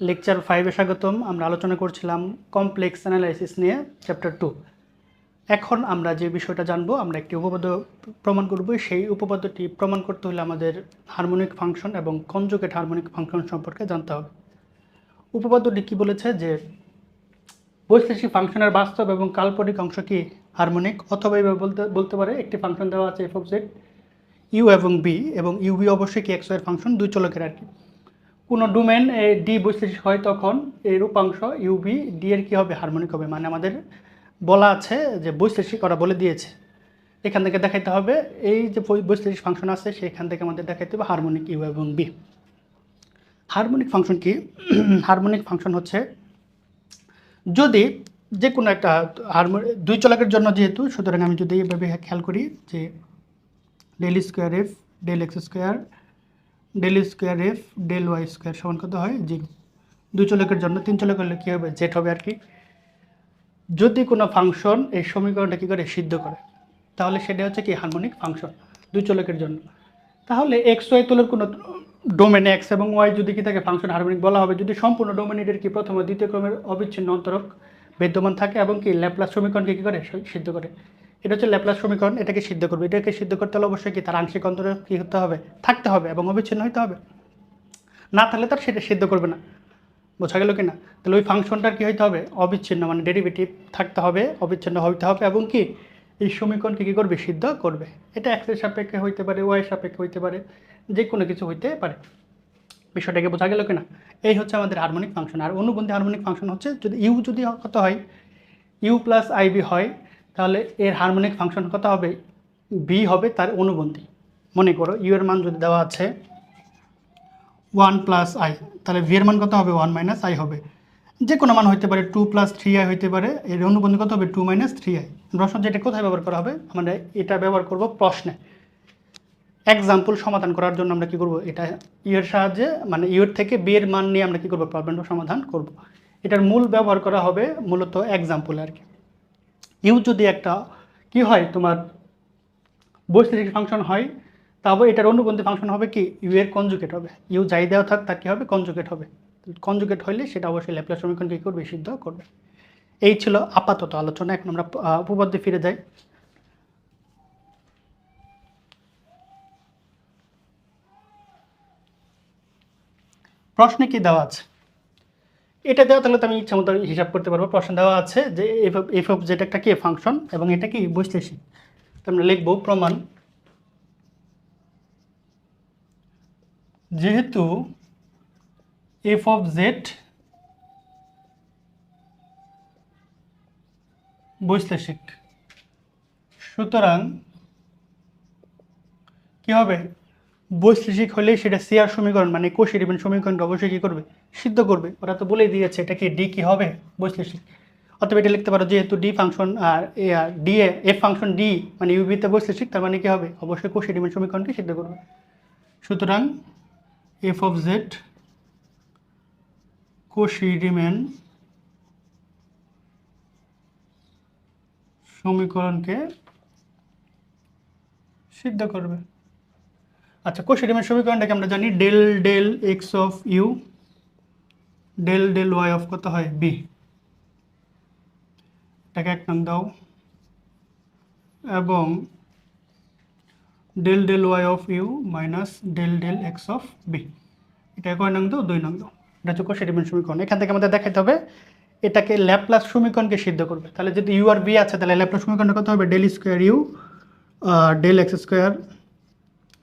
Lecture ফাইভে স্বাগতম। আমরা আলোচনা করছিলাম কমপ্লেক্স অ্যানালাইসিস নিয়ে, চ্যাপ্টার টু। এখন আমরা যে বিষয়টা জানব, আমরা একটি উপপাদ্য প্রমাণ করব। সেই উপপাদ্যটি প্রমাণ করতে হলে আমাদের হারমোনিক ফাংশন এবং কনজুগেট হারমোনিক ফাংশন সম্পর্কে জানতে হবে। উপপাদ্যটি কি বলেছে যে বৈশ্লেষিক ফাংশনের বাস্তব এবং কাল্পনিক অংশ কি হারমোনিক? অথবা এইভাবে বলতে বলতে পারে, একটি ফাংশন দেওয়া আছে এফ অফ জেড, ইউ এবং বি, এবং ইউ বি অবশ্যই কি এক্সের ফাংশন? দুই চলকের আর কি। কোনো ডোমেন ডি বৈশ্লেষিক হয় তখন এই রূপাংশ ইউবি ডি এর কী হবে? হারমোনিক হবে। মানে আমাদের বলা আছে যে বৈশ্লেষিক ওরা বলে দিয়েছে। এখান থেকে দেখাইতে হবে, এই যে বৈশ্লেষিক ফাংশন আছে, সেখান থেকে আমাদের দেখাইতে হবে হারমোনিক ইউ এবং বি হারমোনিক ফাংশন কি? হারমোনিক ফাংশন হচ্ছে, যদি যে কোনো একটা হারমো দুই চলকের জন্য যেহেতু, সুতরাং আমি যদি এইভাবে খেয়াল করি যে del square F del X square del square F del Y square সমান কত হয়? জিরো দুই চলকের জন্য, তিন চলক হলে কী হবে? জেড হবে আর কি। যদি কোনো ফাংশন এই সমীকরণটা কী করে? সিদ্ধ করে। তাহলে সেটা হচ্ছে কি? হারমোনিক ফাংশন দুই চলকের জন্য। তাহলে এক্স ওয়াই তোলের কোনো ডোমেন এক্স এবং ওয়াই যদি কি থাকে? ফাংশন হারমোনিক বলা হবে। যদি সম্পূর্ণ ডোমেনেটের কি প্রথম দ্বিতীয় ক্রমের অবিচ্ছিন্ন অন্তরক বিদ্যমান থাকে এবং কি? ল্যাপ্লাস সমীকরণকে কী করে? সিদ্ধ করে। এটা হচ্ছে ল্যাপ্লাস সমীকরণ, এটাকে সিদ্ধ করবে। এটাকে সিদ্ধ করতে হলে অবশ্যই কি তার আংশিক অন্তরক কী হতে হবে? থাকতে হবে এবং অবিচ্ছিন্ন হতে হবে। না থাকলে তার সেটা সিদ্ধ করবে না। বোঝা গেল কি না তাহলে ওই ফাংশনটার কী হইতে হবে? অবিচ্ছিন্ন মানে ডেরিভেটিভ থাকতে হবে, অবিচ্ছিন্ন হইতে হবে এবং কি? এই সমীকরণকে কী করবে? সিদ্ধ করবে। এটা এক্সের সাপেক্ষে হইতে পারে ওয়াই সাপেক্ষে হইতে পারে যে কোনো কিছু হইতে পারে। বিষয়টাকে বোঝা গেল কিনা? এই হচ্ছে আমাদের হারমোনিক ফাংশন আর অনুবন্ধী হারমোনিক ফাংশন হচ্ছে যদি ইউ যদি কত হয় ইউ প্লাস আইবি হয় তাহলে এর হারমোনিক ফাংশন কত হবে? বি হবে তার অনুবন্ধী। মনে করো ইউ এর মান যদি দেওয়া আছে ওয়ান প্লাস আই তাহলে ভি এর মান কত হবে? ওয়ান মাইনাস আই হবে। যে কোনো মান হইতে পারে টু প্লাস থ্রি আই হইতে পারে। এর অনুবন্ধী কত হবে? টু মাইনাস থ্রি আই প্রশ্ন যেটা কোথায় ব্যবহার করা হবে? আমরা এটা ব্যবহার করব প্রশ্নে। এক্সাম্পল সমাধান করার জন্য আমরা কি করব? এটা ইয়ের সাহায্যে মানে ইয়ের থেকে বি এর মান নিয়ে আমরা কি করব? প্রবলেমটা সমাধান করব। এটার মূল ব্যবহার করা হবে মূলত এক্সাম্পল আর কি। ইউ যদি একটা, কি হয় তোমার বৈশ্লেষিক ফাংশন হয় তবে এটার অনুবন্ধী ফাংশন হবে কি? ইউ এর কনজুগেট হবে। ইউ যাই দেওয়া থাক, তার কী হবে? কনজুগেট হবে। কনজুগেট হলে সেটা অবশ্যই ল্যাপ্লাস সমীকরণ কী করবে? সিদ্ধ করবে। এই ছিল আপাতত আলোচনা। এখন আমরা উপপাদ্যে ফিরে যাই। প্রশ্নে কি দেওয়া আছে? এটা দেওয়া, তাহলে তো আমি ইচ্ছা মতো হিসাব করতে পারব। প্রশ্ন দেওয়া আছে যে এফ এফ অফ জেড একটা কি ফাংশন এবং এটা কি বৈশ্লেষিক? তো আমরা লিখব প্রমাণ। যেহেতু এফ অফ জেড বৈশ্লেষিক, সুতরাং কি হবে? বৈশ্লেষিক হলে সেটা সিআর সমীকরণ মানে কোষী রিবেন সমীকরণটা অবশ্যই কী করবে? সিদ্ধ করবে। ওরা তো বলেই দিয়েছে এটা কি ডি কী হবে? বৈশ্লেষিক। অথবা এটা লিখতে পারো যেহেতু ডি ফাংশন আর A R D A F function D মানে ইউবিতে বৈশ্লেষিক, তার মানে কী হবে? অবশ্যই কোষী রিবেন সমীকরণকে সিদ্ধ করবে। সুতরাং F of Z Cauchy Riemann সমীকরণকে সিদ্ধ করবে। আচ্ছা কোষেডিমের সমীকরণটাকে আমরা জানি del del X of U del del Y of কত হয়? বি এটাকে এক নং দাও। এবং del del Y of U minus del del X of V এটা কয় নং দাও? দুই নং দাও। এটা হচ্ছে কোষেডিমের সমীকরণ। এখান থেকে আমাদের দেখাতে হবে, এটাকে ল্যাপ্লাস সমীকরণকে সিদ্ধ করবে। তাহলে যদি ইউ আর বি আছে, তাহলে ল্যাপ্লাস সমীকরণটা কত হবে? Del square U del X square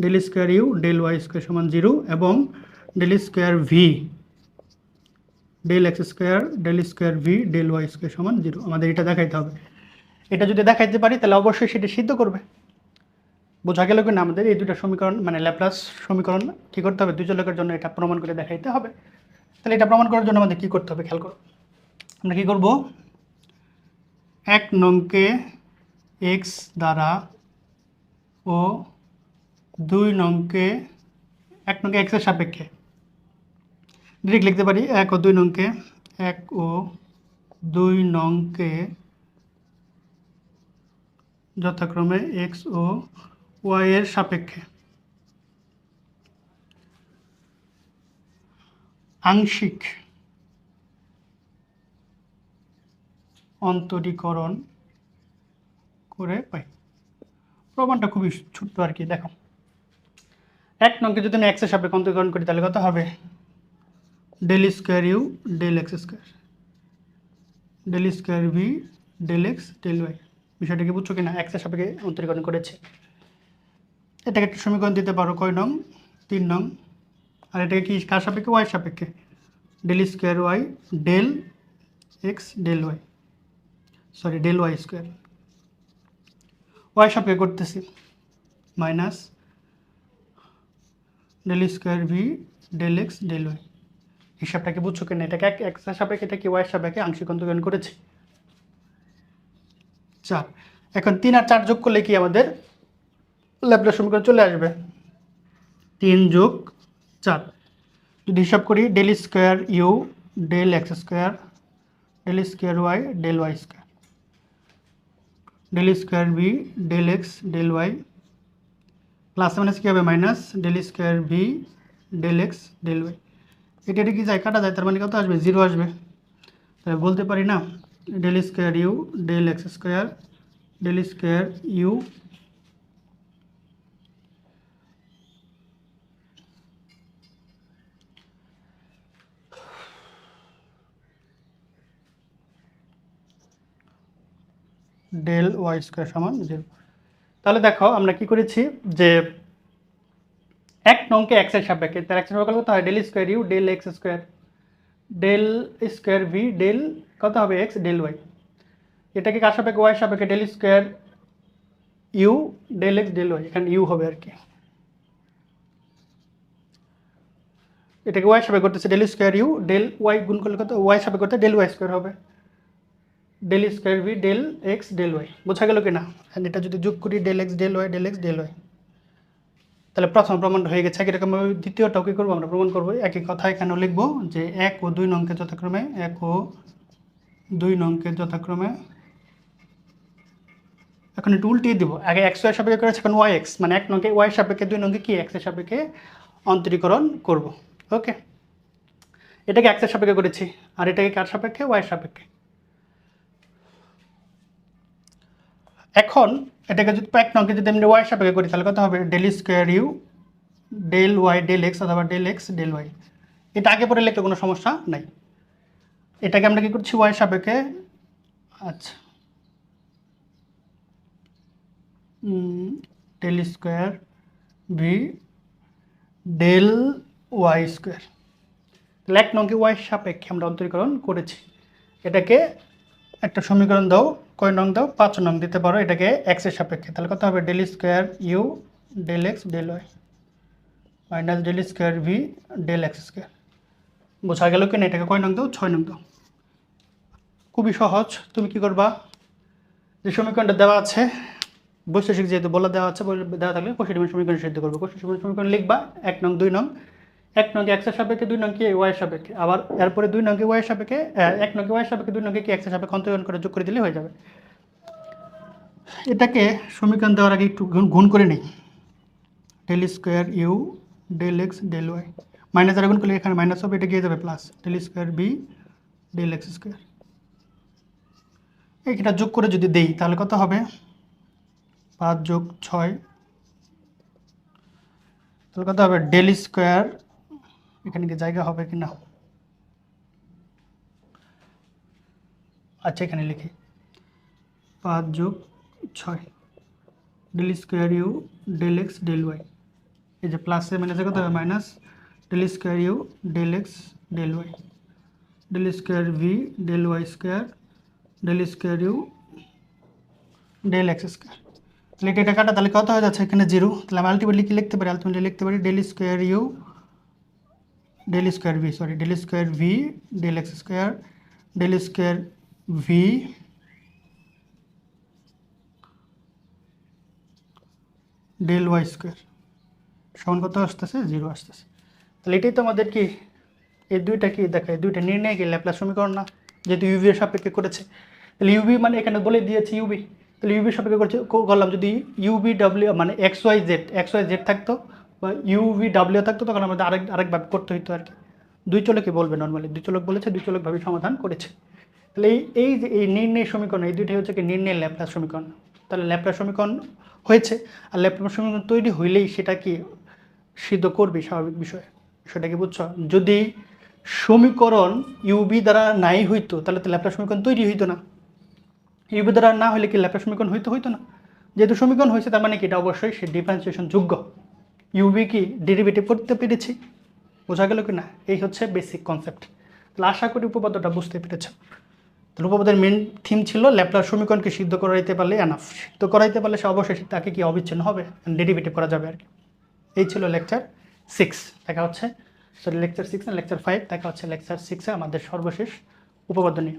del square U del Y square সমান জিরো এবং del square V del X square del square V del Y square সমান জিরো আমাদের এটা দেখাইতে হবে। এটা যদি দেখাইতে পারি, তাহলে অবশ্যই সেটা সিদ্ধ করবে। বোঝা গেল কি না আমাদের এই দুটো সমীকরণ মানে ল্যাপ্লাস সমীকরণ, কী করতে হবে? দুই চলকের জন্য এটা প্রমাণ করে দেখাইতে হবে। তাহলে এটা প্রমাণ করার জন্য আমাদের কী করতে হবে? খেয়াল করো। আমরা কী করব? এক নংকে এক্স দ্বারা ও দুই নংকে, এক নংকে এক্সের সাপেক্ষে। ডিরেক্ট লিখতে পারি, এক ও দুই নংকে, এক ও দুই নংকে যথাক্রমে এক্স ও ওয়াই এর সাপেক্ষে। আংশিক অন্তরীকরণ করে পাই। প্রমাণটা খুবই ছোট্ট আর কি দেখো এক নংকে যদি আমি এক্সের সাপেক্ষে অন্তরীকরণ করি, তাহলে কত হবে? Del square U del X square del square V del X del Y বিষয়টা কি বুঝছ কিনা? এক্সের সাপেক্ষে অন্তরীকরণ করেছে। এটাকে একটা সমীকরণ দিতে পারো, কয় নং? তিন নং। আর এটাকে কি কার সাপেক্ষে? ওয়াই সাপেক্ষে। Del square Y del X del Y sorry del Y square Y সাপেক্ষে করতেছি। Minus del square V del X del Y হিসাবটাকে বুঝছ কেন? এটাকে এক এক্সের সাপেক্ষে এটা কি ওয়াই সাপেক্ষে আংশিক অন্তর্গণ করেছি? চার। এখন তিন আর চার যোগ করলে কি আমাদের ল্যাপলাস সমীকরণ চলে আসবে? তিন যোগ চার। যদি হিসাব করি del square U del X square del square Y del Y square del square V del X del Y plus minus কী হবে minus del square V del X del Y এটা এটা কি যায় কাটা যায় তার মানে কত আসবে জিরো আসবে তাহলে বলতে পারি না del square U del X square del square U del Y square সমান জিরো তাহলে দেখো আমরা কি করেছি যে এক নংকে এক্সের সাপেক্ষে, তার এক্সের সাপেক্ষে কত হয়? Del square U del X square del square V del কত হবে এক্স ডেল ওয়াই এটাকে কার সাপেক্ষে? ওয়াই সাপেক্ষে del square U del X del Y এখানে ইউ হবে আর কি। এটাকে ওয়াই সাপেক্ষে করতেছে del square U del Y গুণ করলে কত? ওয়াই সাপেক্ষে করতে ডেল ওয়াই স্কোয়ার হবে। Del square V del X del Y বোঝা গেল কি না এটা যদি যোগ করি del X del Y del X del Y তাহলে প্রথম প্রমাণ হয়ে গেছে একই রকমভাবে। দ্বিতীয়টাও কী করব? আমরা প্রমাণ করব। একই কথা এখানেও লিখব যে এক ও দুই নংকে যথাক্রমে, এক ও দুই নংকে যথাক্রমে, এখন একটু উল্টিয়ে দিব। আগে এক্স ওয়াই সাপেক্ষে করেছে, এখন ওয়াই এক্স মানে এক নংকে ওয়াই সাপেক্ষে, দুই নংকে কি? এক্সের সাপেক্ষে অন্তরীকরণ করব। ওকে? এটাকে এক্সের সাপেক্ষে করেছি। আর এটাকে কার সাপেক্ষে? ওয়াই সাপেক্ষে। এখন এটাকে যদি এক নংকে যদি এমনি ওয়াই সাপেক্ষে করি, তাহলে কত হবে? Del square U del Y del X অথবা ডেল এক্স ডেল ওয়াই এটা আগে পরে লিখলে কোনো সমস্যা নাই। এটাকে আমরা কী করছি? ওয়াই সাপেক্ষে আচ্ছা। Del square V del Y square এক নংকে ওয়াই সাপেক্ষে আমরা অন্তরীকরণ করেছি। এটাকে একটা সমীকরণ দাও। কয় নং দাও? পাঁচ নং দিতে পারো এটাকে এক্সের সাপেক্ষে। তাহলে কত হবে? Del square U del X del Y minus del square V del X square বোঝা গেল কিনা? এটাকে কয় নং দাও? ছয় নং দাও। খুবই সহজ। তুমি কি করবা? যে সমীকরণটা দেওয়া আছে, বৈশেষিক যেহেতু বলা দেওয়া আছে দেওয়া থাকলে কোষী ডিমের সমীকরণ সিদ্ধ করবে। কোষী ডিমের সমীকরণ লিখবা, এক নং, দুই নং। এক নংকে এক্সের সাপেক্ষে, দুই নং কি ওয়াই সাপেক্ষে। আবার এরপরে দুই নংকে ওয়াই সাপেক্ষে এক নংকে ওয়াই সাপেক্ষে, দুই নংকে কি এক্সের সাপেক্ষে অন্তরণ করে যোগ করে দিলে হয়ে যাবে। এটাকে সমীকরণ দেওয়ার আগে একটু গুণ- করে নেই। Del square U del X del Y minus আর গুণ করলে এখানে মাইনাস হবে, এটা গিয়ে যাবে plus del square V del X square এইটা যোগ করে যদি দেই, তাহলে কত হবে? পাঁচ যোগ ছয়। তাহলে কত হবে? ডেল স্কোয়ার এখানে কি জায়গা হবে কি না? আচ্ছা এখানে লিখি। পাঁচ যোগ ছয়। Del square U del X del Y এই যে প্লাসে মাইনাসে কত হবে? Minus del square U del X del Y del square V del Y square del square U del X square তাহলে এটা কাটা, তাহলে কত হয়ে যাচ্ছে? এখানে জিরো তাহলে আমি আলটিমেটলি কি লিখতে পারি? আলটিমেটলি লিখতে পারি del square U del square V sorry del square V del X square del square V del Y square সমান কত আসতেছে? জিরো আসতেছে। তাহলে এটাই তো আমাদের কি, এই দুইটা কি? দেখা, এই দুইটা নির্ণয় কি ল্যাপ্লাস সমীকরণ না, যেহেতু ইউভি এর সাপেক্ষে করেছে। তাহলে ইউভি মানে এখানে বলে দিয়েছে ইউবি তাহলে ইউবির সাপেক্ষে করছে করলাম যদি ইউবি ডাব্লিউ মানে X Y Z X Y Z থাকতো বা ইউভি ডাব্লিউ থাকতো, তখন আমাদের আরেক আরেকভাবে করতে হইতো আর কি। দুই চলকে বলবে নর্মালি দুই চলক বলেছে, দুই চলকভাবে সমাধান করেছে। তাহলে এই এই যে, এই নির্ণয় সমীকরণ, এই দুইটাই হচ্ছে কি নির্ণয় ল্যাপ্লাস সমীকরণ। তাহলে ল্যাপ্লাস সমীকরণ হয়েছে, আর ল্যাপ্লাস সমীকরণ তৈরি হইলেই সেটা কি সিদ্ধ করবে স্বাভাবিক বিষয়, সেটা কি বুঝছ? যদি সমীকরণ ইউবি দ্বারা নাই হইতো, তাহলে তো ল্যাপ্লাস সমীকরণ তৈরি হইতো না। ইউবি দ্বারা না হলে কি ল্যাপ্লাস সমীকরণ হইতো হইতো না। যেহেতু সমীকরণ হয়েছে, তার মানে কি এটা অবশ্যই সে ডিফারেন্সিয়েশন যোগ্য। ইউবি কি ডেরিভেটিভ করতে পেরেছি? বোঝা গেল কি না এই হচ্ছে বেসিক কনসেপ্ট তাহলে আশা করি উপপাদ্যটা বুঝতে পেরেছ। তাহলে উপপাদ্যের মেন থিম ছিল ল্যাপ্লাস সমীকরণকে সিদ্ধ করাইতে পারলে এনাফ সিদ্ধ করাইতে পারলে সে অবশ্যই তাকে কি অবিচ্ছিন্ন হবে? ডেরিভেটিভ করা যাবে আর কি। এই ছিল লেকচার সিক্স দেখা হচ্ছে। সরি লেকচার সিক্স না লেকচার ফাইভ দেখা হচ্ছে লেকচার সিক্সে আমাদের সর্বশেষ উপপাদ্য নিয়ে।